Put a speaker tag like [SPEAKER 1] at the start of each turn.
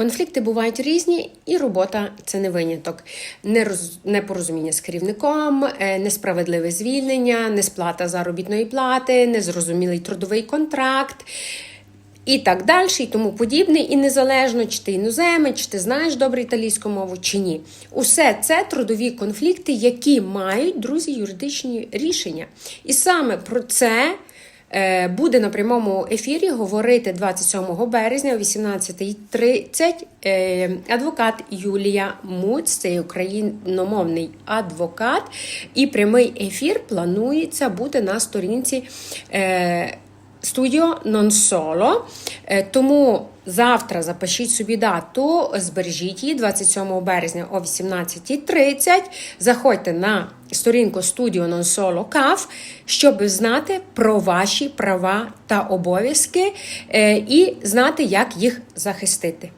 [SPEAKER 1] Конфлікти бувають різні, і робота це не виняток. Непорозуміння з керівником, е, несправедливе звільнення, несплата заробітної плати, незрозумілий трудовий контракт. І так далі, і тому подібне, і незалежно, чи ти іноземець, чи ти знаєш добре італійську мову, чи ні. Усе це трудові конфлікти, які мають, друзі, юридичні рішення. І саме про це буде на прямому ефірі говорити 27 березня о 18.30 е, адвокат Юлія Муць, це україномовний адвокат. І прямий ефір планується бути на сторінці. Студіо нон solo. Е, Тому завтра запишіть собі дату, збережіть її 27 березня о 18.30. Заходьте на сторінку Студіо нон соло CAF, щоб знати про ваші права та обов'язки е, і знати, як їх захистити.